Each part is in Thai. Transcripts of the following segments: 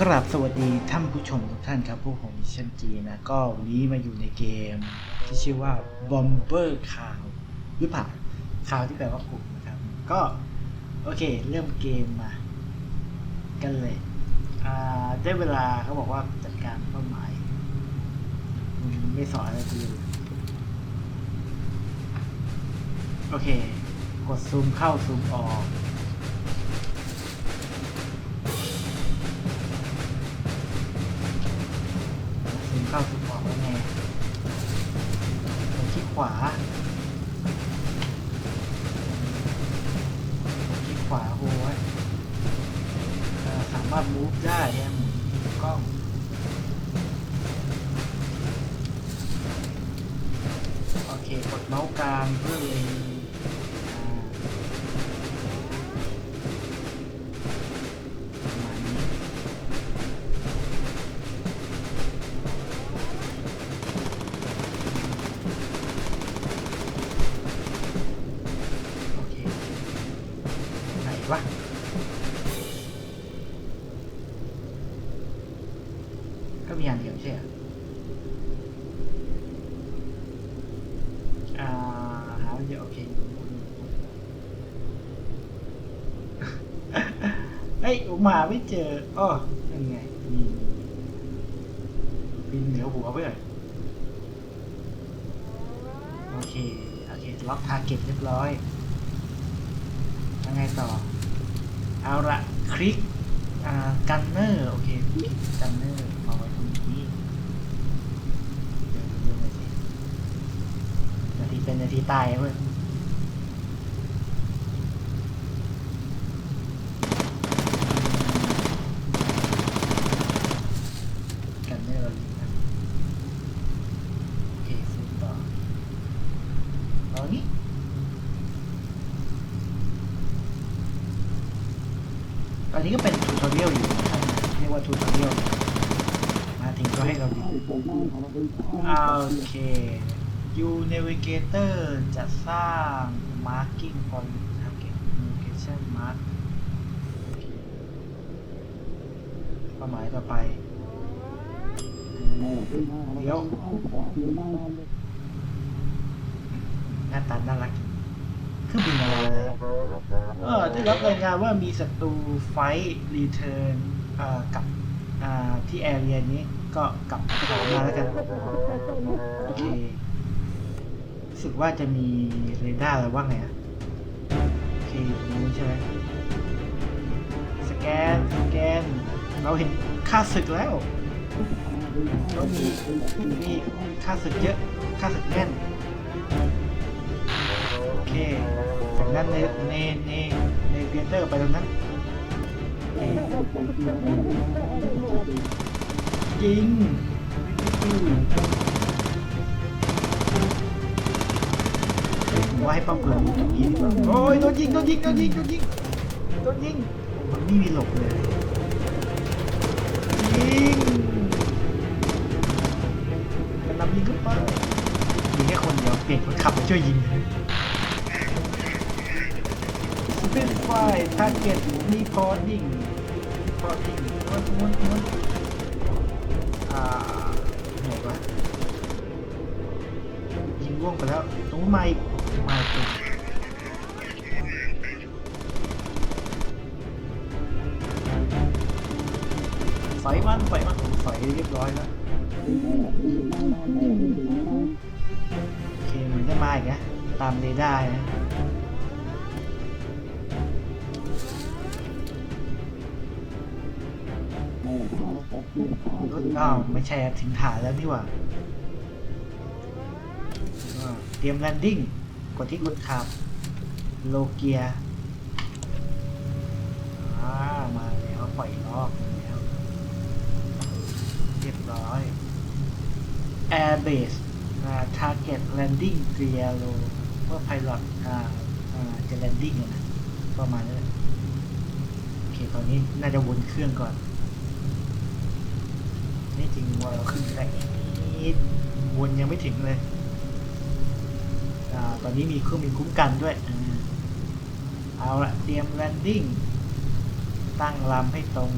กราบสวัสดีท่านผู้ชมทุกท่านครับพวกผมมิชชั่นจีนะ ก็วันนี้มาอยู่ในเกม ที่ชื่อว่า Bomber Cloud หรือเปล่าคาวที่แปลว่าขุมนะครับ ก็โอเค เริ่มเกมมา กันเลยได้เวลาเขาบอกว่าจัดการเป้าหมายมไม่สอนอะไรเลยโอเค กดซูมเข้าซูมออก เข้าซูมออกแล้วไงกดที่ขวาคลิกขวาโฮไว้เอ่อสามารถมูฟได้เนะหมุนกล้องโอเคกดเมาส์กลางเพื่อเลย มาไม่เจออ้อนั่นไงมีบินเหนือหัวไปเลยโอเค โอเค ล็อกทาร์เก็ตเรียบร้อยยังไงต่อ เอาละคลิกอ่ากันเนอร์ โอเคคลิกกันเนอร์มาไว้ตรงนี้เดี๋ยวดูหน่อยสินาทีเป็นนาทีตายเว้ยกันเนอร์เรายิงนะโอเคซูมต่อตอนนี้ ตอนนี้ก็เป็นทูตอเรียลอยู่นะครับเรียกว่าทูตอเรียลมาถึงก็ให้เราดูอ่าโอเค U Navigator จะสร้าง Marking Point Target Location Mark โอเป้าหมายต่อไปเดี๋ยวหน้าตาน่ารักเครื่องบินอะไรนะเออได้รับรายงานว่ามีศัตรูไฟท์รีเทิร์นกับที่แอเรียนี้ก็กลับเขามาแล้วกันโอเครู้สึกว่าจะมีเรดาร์อะไรว่าไงอะ โอเคอยู่ตรงนู้ใช่ไหมสแกนสแกน เราเห็นค่าศึกแล้วเรามีมีค่าศึกเยอะค่าศึกแน่นโอเคจากนั้นเนเนเนเนเวียเตอร์ไปตรงนั้นเอ๊ะยิง ให้ป้อมปืนอยู่ตรงนี้ดีกว่าโอ้ยโดนยิงโดนยิงโดนยิงโดนยิงโดนยิงมันไม่มีหลบเลยยิงกำลังยิงขึ้นไปยิงแค่คนเดียวเปลี่ยนคนขับมาช่วยยิงเป็นไฟทาร์เก็ตรีพอร์ติ้งรีพอร์ติ้งม้วนม้วนม้วนอ่าไหนวะยิงล่วงไปแล้วตรงไม้ไม้ตรงไฟมันไฟมันผมไฟเรียบร้อยแล้วโอเคมือนจะมาอีกนะตามเรดาร์นะรถอ้าวไม่ใช่ถึงฐานแล้วนี่หว่า เตรียมแลนดิ้ง กดที่คนขับ โลเกียมาแล้วปล่อยรอบมาแล้วเรียบร้อย Air Base อ่า Target Landing Gear Low เพื่อ Pilot อ่าอ่าจะ Landing นะประมาณนั้นโอเคตอนนี้น่าจะวนเครื่องก่อน นี่จริงวัวเราขึ้นแรวนยังไม่ถึงเลย ตอนนี้มีเครื่องบินคุ้มกันด้วยเอาละเตรียมแลนดิ้งตั้งลำให้ตรง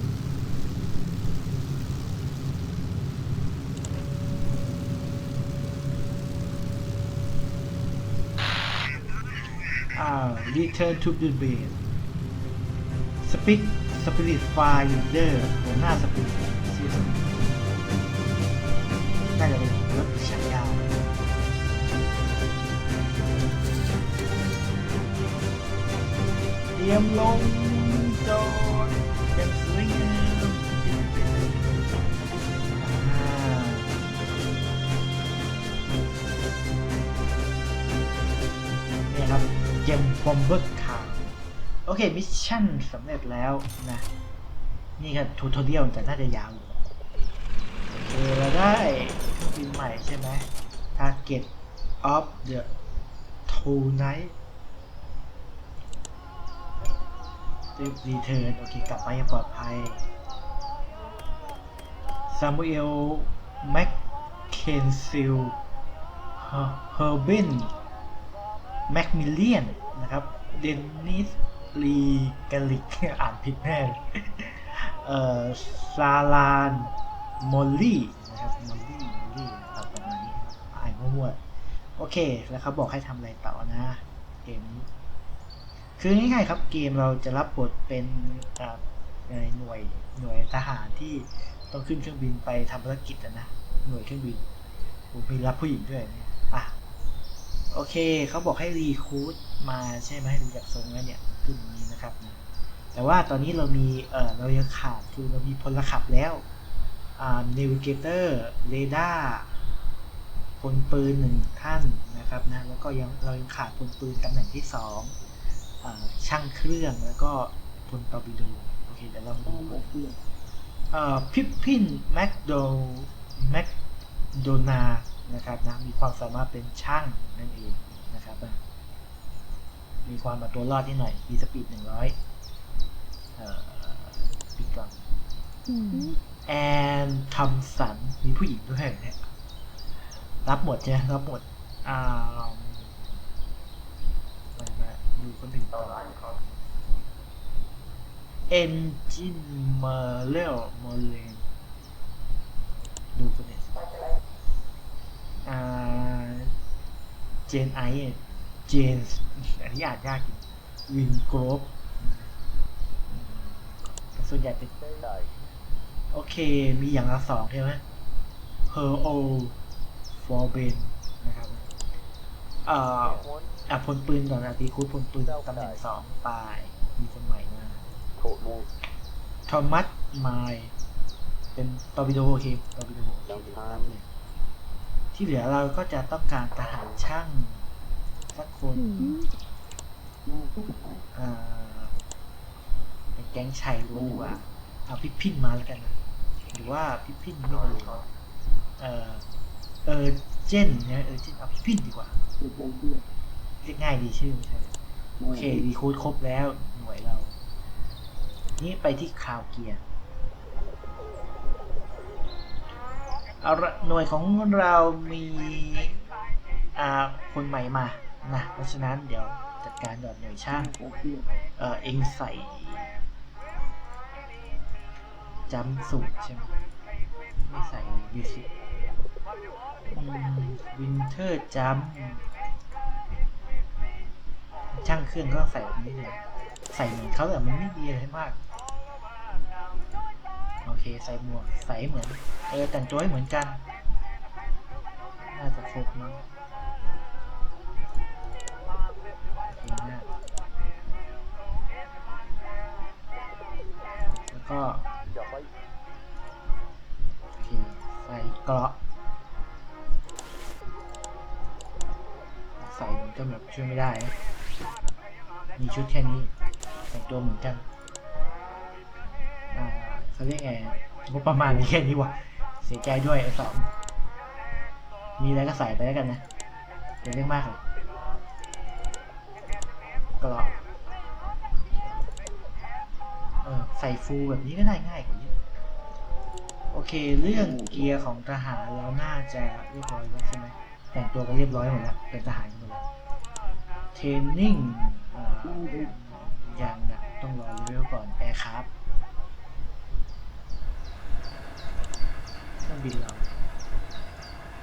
อ่า return to the base speed spirit fire leader หัวหน้า spirit รียมลงจอดเป็นสวยงามอ่าเนี่ยครับเกมบอมเบอร์คาโอเค มิชชั่นสำเร็จแล้วนะ นี่ก็ทูทอเรียลแต่น่าจะยาวอยู่โอเคเราได้เครื่องบินใหม่ใช่ไหม Target of the Tonight รีบรีเทิร์นโอเค กลับมาอย่างปลอดภัยซามูเอลแมคเคนซิลเฮอร์บินแมคมิเลียนนะครับ เดนนิสลีกาลิก อ่านผิดแน่เลยเอ่อซาลานมอลลี่นะครับมอลลี่มอลลี่นะครับประมาณนี้อ่านมั่วๆโอเค แล้วเขาบอกให้ทำอะไรต่อนะ เกมนี้ คือง่ายๆครับเกมเราจะรับบทเป็นหน่วยหน่วยทหารที่ต้องขึ้นเครื่องบินไปทำภารกิจนะหน่วยเครื่องบินผมมีรับผู้หญิงด้วยเนี่ยอะโอเคเขาบอกให้รีคูดมาใช่ไหมดูจากทรงแล้วเนี่ยขึ้นนี้นะครับแต่ว่าตอนนี้เรามีเออเรายังขาดคือเรามีพลขับแล้วอ่า n น v i เกเตอร์เรดาร์พลปืนหนึ่งท่านนะครับนะแล้วก็ยังเรายังขาดพลปืนตำแหน่งที่สอง ช่างเครื่องแล้วก็พลตอร์ปิโดโอเคเดี๋ยวเรามาดูกันเอ่อพิปพินแมคโดแมคโดนานะครับนะมีความสามารถเป็นช่างนั่นเองนะครับนะมีความมาตัวรอดที่หน่อยมีสปีดหนึ่งร้อยเอ่อปีกก่อนแอนทำสันมีผู้หญิงด้วยเนี่ยรับหมดใช่ไหมรับหมดอ่ามามา ดูคนถึงต่อ เอนจินเมอร์เลลโมเลนดูกันนี่ยอ่า เจนไอเจนอันนี้อ่านยากจริงวินโกรฟส่วนใหญ่เป็นโอเค มีอย่างละสองใช่ไหมเ e อร์โอฟอร์เบนนะครับ เอ่อ อะพลปืนก่อนอาตีคูดพลปืนตำแหน่งสองปลาย มีคนใหม่มาทอมัสไมล์เป็นตอร์ปิโดโอเคตอร์ปิโดโอเคครับเนี่ยที่เหลือเราก็จะต้องการทหารช่างสักคนอ่าเป็นแก๊งชัยล้ว่าเอาพิพินมาแล้วกันนะหรือว่าพิพินไม่ดีเออเออเจนเนี่ยเออเจนเอาพิพินดีกว่า เรียกง่ายดีชื่อไม่ใช่เลยโอเครีคูดครบแล้วหน่วยเรา นี่ไปที่คาวเกียร์เอาละหน่วยของเรามีอ่าคนใหม่มานะเพราะฉะนั้นเดี๋ยวจัดการดอดหน่วยช่างเออเองใส่จำสูตรใช่ไหมไม่ใส่ดิสิวินเทอร์จัม ช่างเครื่องก็ใส่แบบนี้เลยใส่เหมือนเขาแต่มันไม่ดีอะไรมาก โอเคใส่หมวกใส่เหมือนเออแต่งตัวให้เหมือนกัน น่าจะครบมั้งแล้วก็โอเคใส่เกราะใส่เหมือนกันแบบช่วยไม่ได้นะ มีชุดแค่นี้แต่งตัวเหมือนกันอ่าเขาเรียกไงงบประมาณมีแค่นี้วะเสียใจด้วยไอ้สองมีอะไรก็ใส่ไปแล้วกันนะอย่าเรียกมากเลยกรอบเออใส่ฟูลแบบนี้ก็ได้ง่ายกว่าเยอะโอเค เรื่องเกียร์ของทหารเราน่าจะเรียบร้อยแล้วใช่ไหมแต่งตัวกันเรียบร้อยหมดแล้วเป็นทหารกันหมดแล้ว เทรนนิ่งอ่ายังนะต้องรอเลเวลก่อนแอร์ครับเครื่องบินเรา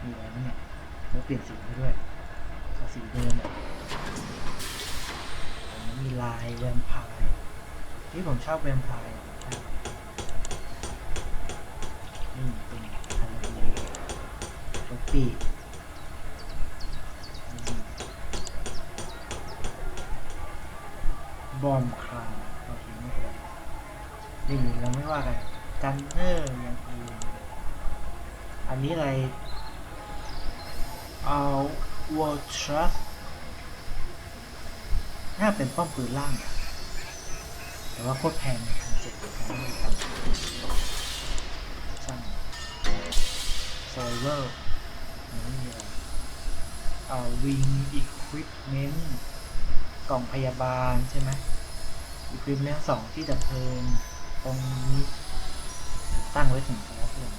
มีอะไรไหมเนี่ยแล้วเปลี่ยนสีไปด้วยขอสีเดิมเนี่ยร์แวมไพร์ที่ผมชอบแวมไพร์ เป็นป้อมปืนล่าง แต่ว่าโคตรแพงพันเจ็ดพันไม่พันช่างโซเวอร์นี่มีอะไรเอาวิงอีควิปเมนต์กล่องพยาบาลใช่ไหมอีควิปเมนต์สองที่ดับเพลิงตรงนี้ตั้งไว้ถึงแล้วเพื่อน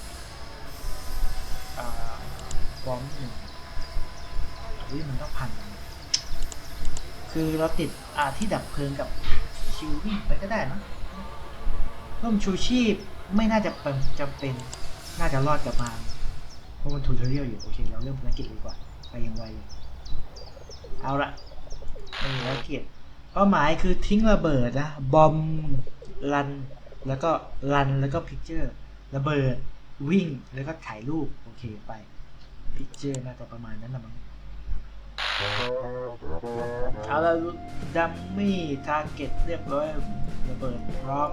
อ่าบอมหนึ่งอุ้ยมันต้องพัน คือเราติดอ่าที่ดับเพลิงกับชิววิ่ไปก็ได้นะร่มชูชีพไม่น่าจะเป็นจำเป็นน่าจะรอดกลับมาเพราะมันทูทอเรียลอยู่โอเคเราเริ่มภารกิจดีกว่า ไปยังไวอยู่เอาละไม่มีภารกิจเป้าหมายคือทิ้งระเบิดนะบอมรันแล้วก็รันแล้วก็พิกเจอร์ระเบิดวิ่งแล้วก็ถ่ายรูปโอเคไปพิกเจอร์น่าจะประมาณนั้นละมั้ง เอาละดัมมี่ทาร์เก็ตเรียบร้อยระเบิดพร้อม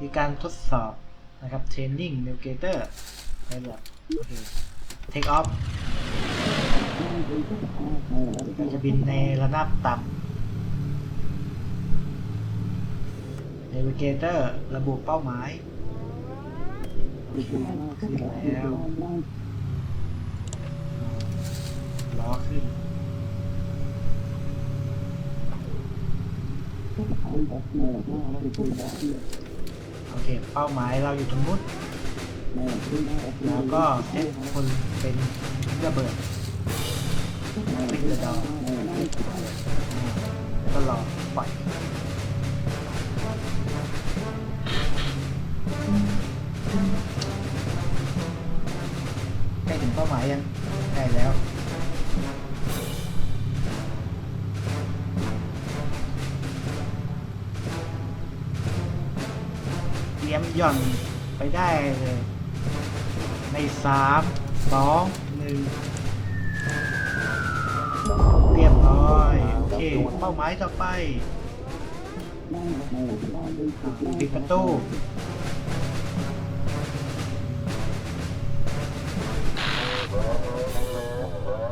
มีการทดสอบนะครับเทรนนิ่งเนวเกเตอร์ไปแบบโอเคเทคออฟการจะบินในระนาบต่ำเนวเกเตอร์ระบุเป้าหมายขึ้นแล้วล้อขึ้น โอเค เป้าหมายเราอยู่ตรงนู้นแล้วก็เซตคนเป็นระเบิดเป็นระดอแล้วก็รอปล่อย ย่อนไปได้เลย ในสามสองหนึ่งเรียบร้อย โอเค เป้าหมายต่อไปปิดประตู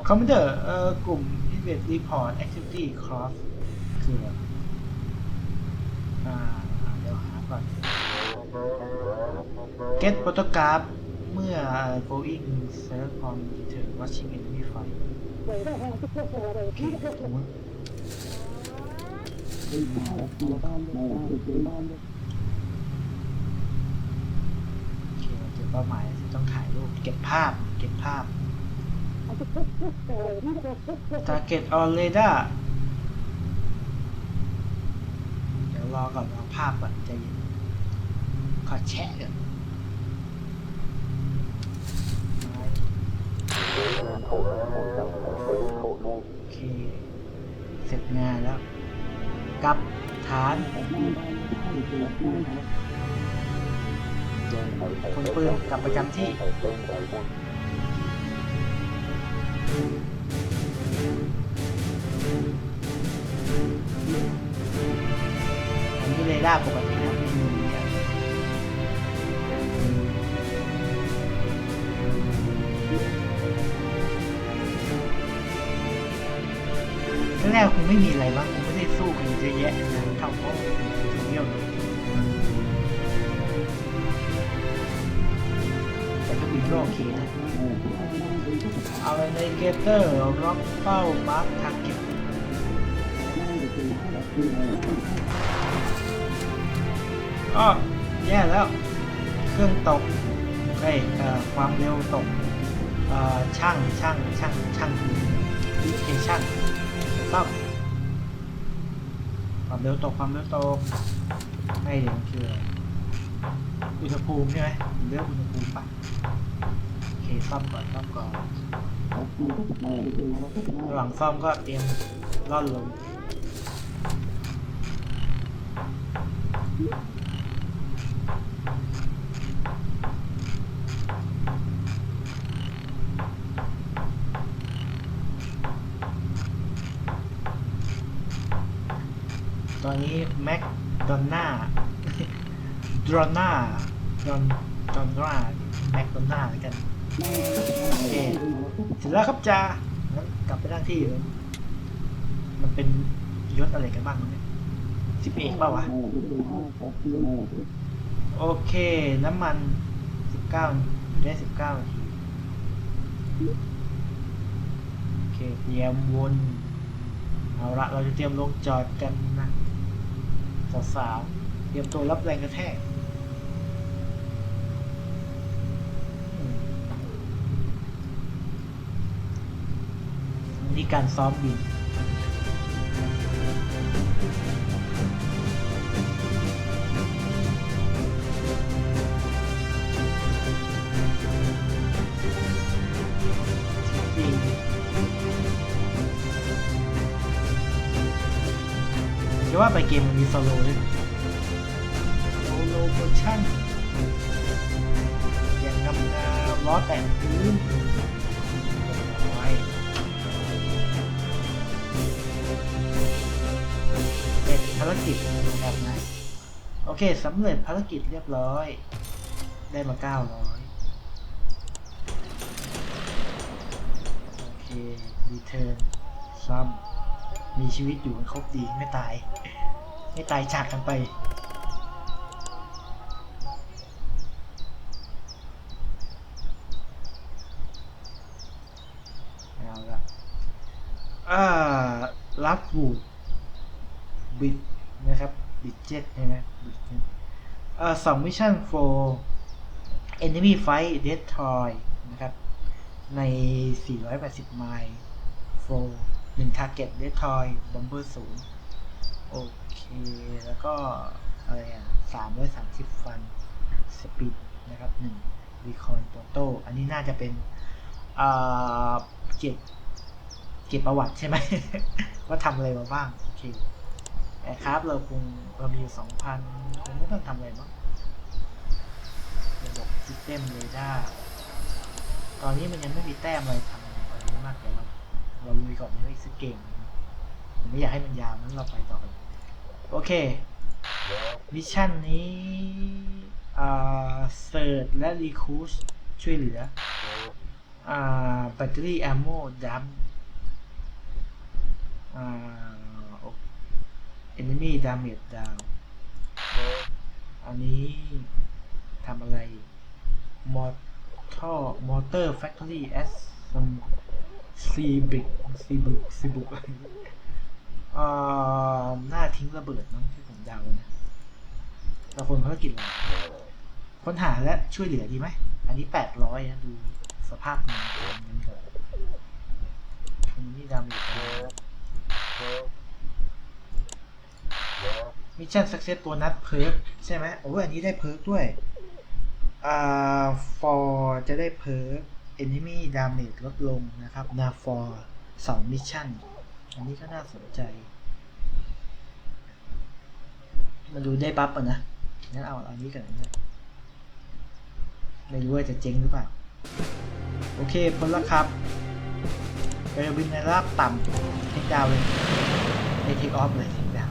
คอมพิวเตอร์เอ่อกลุ่ม Invest Report Activity Cross คืออะไรอ่าเดี๋ยวหาก่อน Get photograph เมื่อ going select on return watching enemy fight โอเคถูกมั้ยโอเคเจอเป้าหมายต้องถ่ายรูปเก็บภาพเก็บภาพ target on radar เดี๋ยวรอก่อนรอภาพก่อนใจเย็นขอแชะก่อน โอเคเสร็จงานแล้วกลับฐานคนปืนกลับประจำที่อันนี้เรดาร์ปกติ ตอร์ล็อกเป้ามาร์คทาร์เก็ตอ๋อแย่แล้ว เครื่องตกเอ้ยความเร็วตกช่างช่างช่างช่างโอเคช่างซ่อมความเร็วตกความเร็วตกไม่เดี๋ยวคืออุณหภูมิใช่ไหมเรื่องอุณหภูมิปะโอเคซ่อมก่อนซ่อมก่อน ระหว่างซ่อมก็เตรียมล่อนลงตอนนี้แม็กดอนน่าดรอนน่าดอน เสร็จแล้วครับจ้างั้นกลับไปนั่งที่เลยมันเป็นยศอะไรกันบ้างวะเนี่ยสิบเอกเปล่าวะ โอเค น้ำมันสิบเก้าได้สิบเก้านาทีโอเค เตรียมวน เอาละเราจะเตรียมลงจอดกันนะ สาวๆ เตรียมตัวรับแรงกระแทก นี่การซ้อมบิน จะว่าไปเกมมันมีโซโล่ด้วยโซโล่โมชั่นอย่างงามงามล้อแตะพื้น เคสำเร็จภารกิจเรียบร้อย ได้มา 900 โอเครีเทิร์นซ้ำมีชีวิตอยู่กันครบดีไม่ตาย ไม่ตายจากกันไปเอาละรับบูดบิดนะครับ บิดเจ็ตใช่ไหมบิดเจ็ตอ่าสองมิชชั่นโฟ enemy fight destroy นะครับ ใน 480 ไมล์โฟหนึ่ง target destroy bomber ศูนย์โอเค แล้วก็อะไรอะ330ฟัน speed นะครับ1 recon total อันนี้น่าจะเป็นอ่าเก็บเก็บประวัติใช่ไหม ว่าทำอะไรมาบ้าง โอเค แต่ครับเราคงเรามีอยู่2,000คงไม่ต้องทำอะไรมั้งระบบ system radar ตอนนี้มันยังไม่มีแต้มอะไรทำอะไรมากแต่เราเราลุยก่อนยังไม่ซื้อเก่งผมไม่อยากให้มันยาวนั้นเราไปต่อกันโอเคมิชชั่นนี้อ่าเซิร์ชและรีคูสช่วยเหลืออ่าแบตเตอรี่แอมโมดัมอ่า enemy damage down อันนี้ทำอะไรมอท่อมอเตอร์แฟคทอรี่แอสซีบิกซีบุกซีบุกอ่าหน้าทิ้งระเบิดมั้งที่ผมเดานะเราคนภารกิจอะไรค้นหาและช่วยเหลือดีไหม อันนี้แปดร้อยนะดูสภาพมันมันก่อนอันนี้ดาเมจ มิชชั่นสักเซสตัวนัดเพิร์กใช่ไหมโอ้อันนี้ได้เพิร์กด้วยอ่า for จะได้เพิร์ก enemy damage ลดลงนะครับนา for สองมิชชั่น อันนี้ก็น่าสนใจมาดูได้บัฟอะนะ งั้นเอาอันนี้กันนะไม่รู้ว่าจะเจ๊งหรือเปล่า โอเคพ้นแล้วครับไปบินในระดับต่ำเทคดาวเลยเทคออฟเลยเทคดาว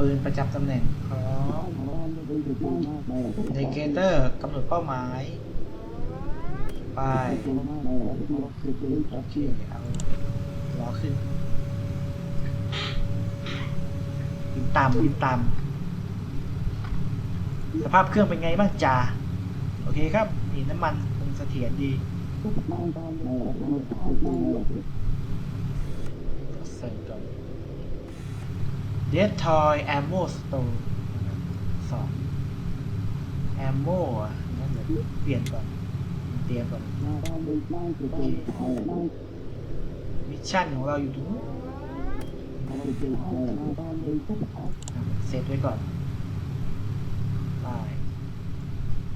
ปืนปืนประจำตำแหน่งพร้อมเดเกเตอร์กำหนดเป้าหมาย ไปโอเคเอาล้อขึ้นบินตามบินตามสภาพเครื่องเป็นไงบ้างจ่าโอเคครับนี่น้ำมันคงเสถียรดีเสริมก่อน เดททอยแอมโมสโตร์สองแอมโม่ะนั่นเดี๋ยวเปลี่ยนก่อน เตรียมก่อนมิชชั่นของเราอยู่ตรงนู้นเซตไว้ก่อนไป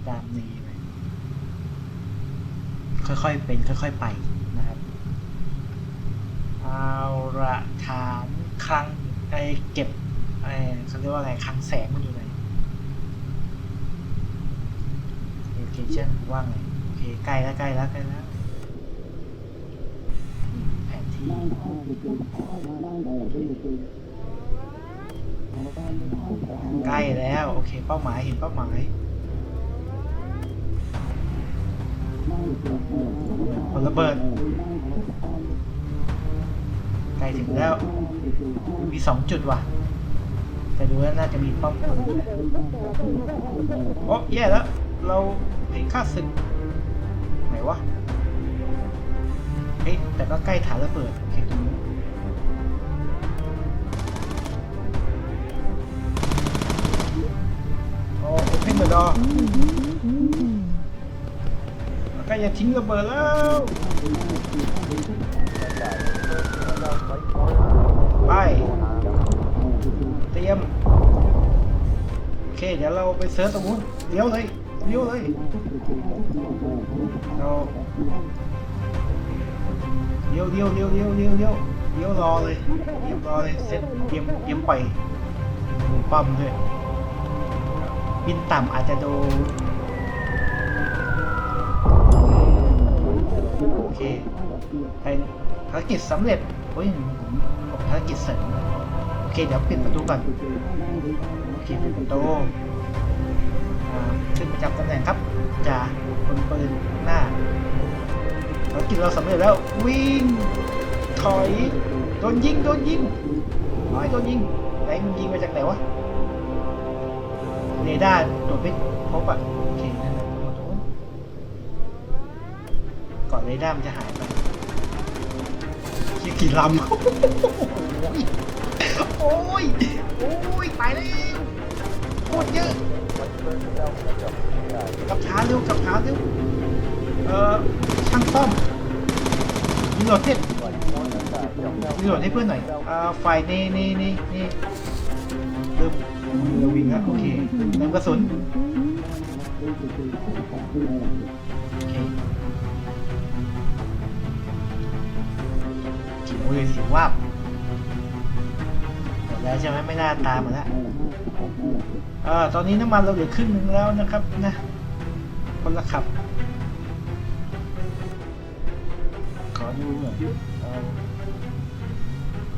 ตามนี้ไปค่อยๆเป็น ค่อยๆไปนะครับ เอาละฐานคลัง ไอเก็บไอเขาเรียกว่าอะไรคังแสงมันอยู่ไหน location ว่างไงโอเคใกล้แล้วใกล้แล้วใกล้แล้วแผนที่ใกล้แล้วโอเคเป้าหมายเห็นเป้าหมายผลระเบิด ล้ถึงแล้ว มีสองจุดว่ะ แต่ดูแล้วน่าจะมีป้อมปืนโอ้แย่แล้ว เราเห็นค่าศึกไหนวะเอ๊ะแต่ก็ใกล้ฐานระเบิดโอเคตรงนี้โอ้โอเพนเดอร์ดอใกล้จะทิ้งระเบิดแล้ว ไป เตรียม โอเค เดี๋ยวเราไปเซิร์ชตรงนู้นเลี้ยวเลยเลี้ยวเลยเราเลี้ยวเลี้ยวเลี้ยวเลี้ยวเลี้ยวเลี้ยวเลี้ยวรอเลยเลี้ยวรอเลยเซ็ตเตรียมเตรียมปล่อยมือปั้มด้วยบินต่ำอาจจะโดน โอเคไปภารกิจสำเร็จโอ้ยผมภารกิจเสร็จโอเคเดี๋ยวปิดประตูก่อนโอเคปิดประตูขึ้นประจำตำแหน่งครับจ่าคนปืนหน้าภารกิจเราสำเร็จแล้ววิ่งถอยโดนยิงโดนยิงน้อยโดนยิงไหนมันยิงมาจากไหนวะเรดาร์ตรวจไม่พบอะ ก่อนเรดามันจะหายไปยี่กี่ลำโอ้ย โอ้ยตายแล้วโคตรเยอะกับช้าเร็วกับช้าเร็วเอ่อช่างซ่อมรีโหลดเพชรรีโหลดให้เพื่อนหน่อยอ่าไฟนี่นี่นี่นี่เริ่มเริ่มวิ่งแล้วโอเคเติมกระสุน โอเคเขียวเลยเสียงวาหมดแล้วใช่ไหมไม่น่าตามมาแล้วเออตอนนี้น้ำมันเราเหลือครึ่งหนึงแล้วนะครับนะ คนละขับ ขอดูหน่อย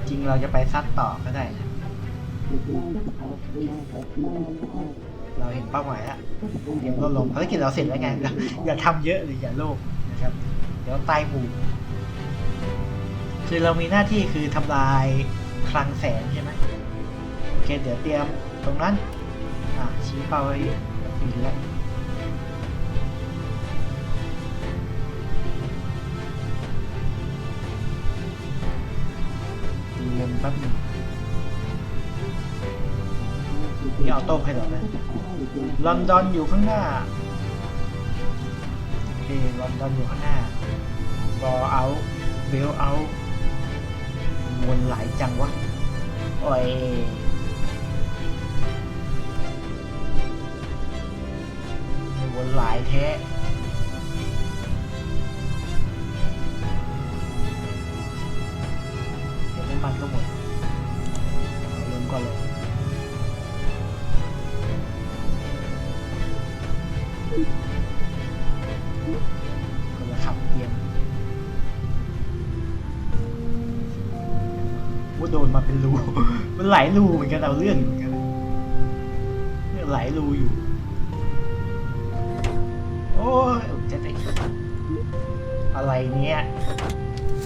จริงเราจะไปซัดต่อก็ได้นะเราเห็นเป้าหมายแล้วเดี๋ยวเราลงภารกิจเราเสร็จแล้วไงอย่าอย่าทำเยอะหรืออย่าโลภนะครับ เดี๋ยวตายหมู่ คือเรามีหน้าที่คือทำลายคลังแสงใช่ไหมโอเค เดี๋ยวเตรียมตรงนั้น อะชี้เป้าไว้ปีแล้วเตรียมแป๊บนึงนี่ออโต้ไพลอตนะลอนดอนอยู่ข้างหน้าโอเคลอนดอนอยู่ข้างหน้าบอเอาเบลเอา มวนหลายจังวะ โอ้ยวนหลายแท้เดี๋ยวน้ำมันก็หมดเอาลงก่อนเลยคน ดนมาเป็นรู มันหลายรูเหมือนกันเอาเรื่องเหมือนกันเนี่ยหลายรูอยู่ โอ้ยจะได้อะไรเนี่ย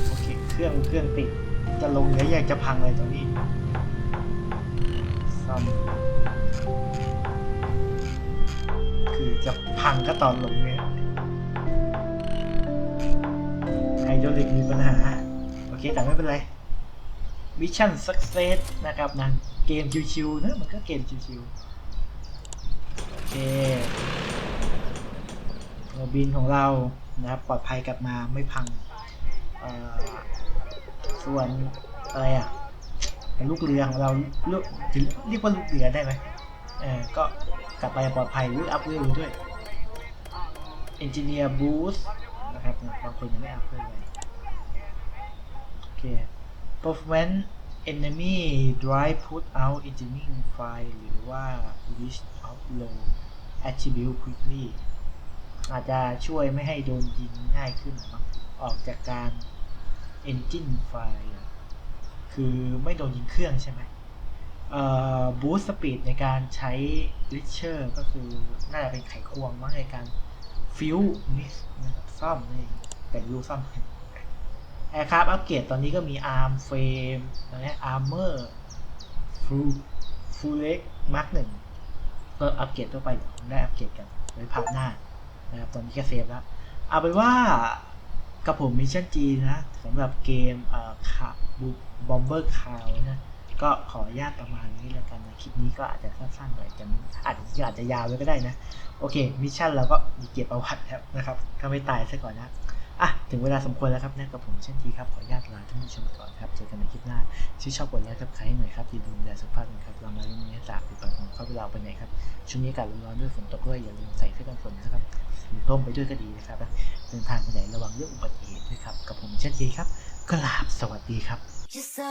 โอเค เครื่องเครื่องติด จะลงแล้วอยากจะพังเลยตรงนี้ซ่อมคือจะพังก็ตอนลงเนี่ยไฮโดรลิกมีปัญหา โอเคแต่ไม่เป็นไร มิชชั่นสักเซสนะครับนะเกมชิวๆนะมันก็เกมชิวๆโอเคเรือบินของเรานะครับปลอดภัยกลับมาไม่พังส่วนอะไรอะลูกเรือของเราลูกเรียกว่าลูกเรือได้ไหมเออก็กลับไปปลอดภัยหรืออัพเวลด้วย Engineer Boost นะครับบางคนยังไม่อัพเลยโอเค performance enemy drive put out engineering file หรือว่า list of low attribute quickly อาจจะช่วยไม่ให้โดนยิงง่ายขึ้นเนอะออกจากการ engine file คือไม่โดนยิงเครื่องใช่ไหมเอ่อ boost speed ในการใช้ richer ก็คือน่าจะเป็นไขควงมั้งในการฟิวนี่นะครับซ่อมนี่แต่ไม่รู้ซ่อม แอร์คราฟอัปเกรดตอนนี้ก็มีอาร์มเฟรมนะฮะอาร์เมอร์ฟูฟูเล็กมาร์กหนึ่งก็อัปเกรดทั่วไปผมได้อัปเกรดกันไว้พาร์ทหน้านะครับตอนนี้ก็เซฟแล้ว เอาเป็นว่ากับผมมิชชั่นจีนะสำหรับเกมเอ่อขับบอมเบอร์คาวนะก็ขออนุญาตประมาณนี้แล้วกันนะคลิปนี้ก็อาจจะสั้นๆหน่อยแต่อาจจะอาจจะยาวไว้ก็ได้นะ โอเคมิชชั่นเราก็มีเกียรติประวัติแล้วนะครับถ้าไม่ตายซะก่อนนะ อะถึงเวลาสมควรแล้วครับนะกับผมเช่นทีครับ ขออนุญาตลาท่านผู้ชมก่อนครับ เจอกันในคลิปหน้าที่อชอบกดไลค์ครับใครให้หน่อยครับอย่าลืมดูแลสุขภาพกันครับ เรามาเรื่องนี้จากปิดปากของเข้าเวลาไปไหนครับ ช่วงนี้อากาศร้อนๆด้วยฝนตกด้วยอย่าลืมใส่เสื้อกันฝนนะครับหรือร่มไปด้วยก็ดีนะครับเดินทางไปไหนระวังเรื่องอุบัติเหตุด้วยครับ กับผมเช่นทีครับกราบสวัสดีครับ You're so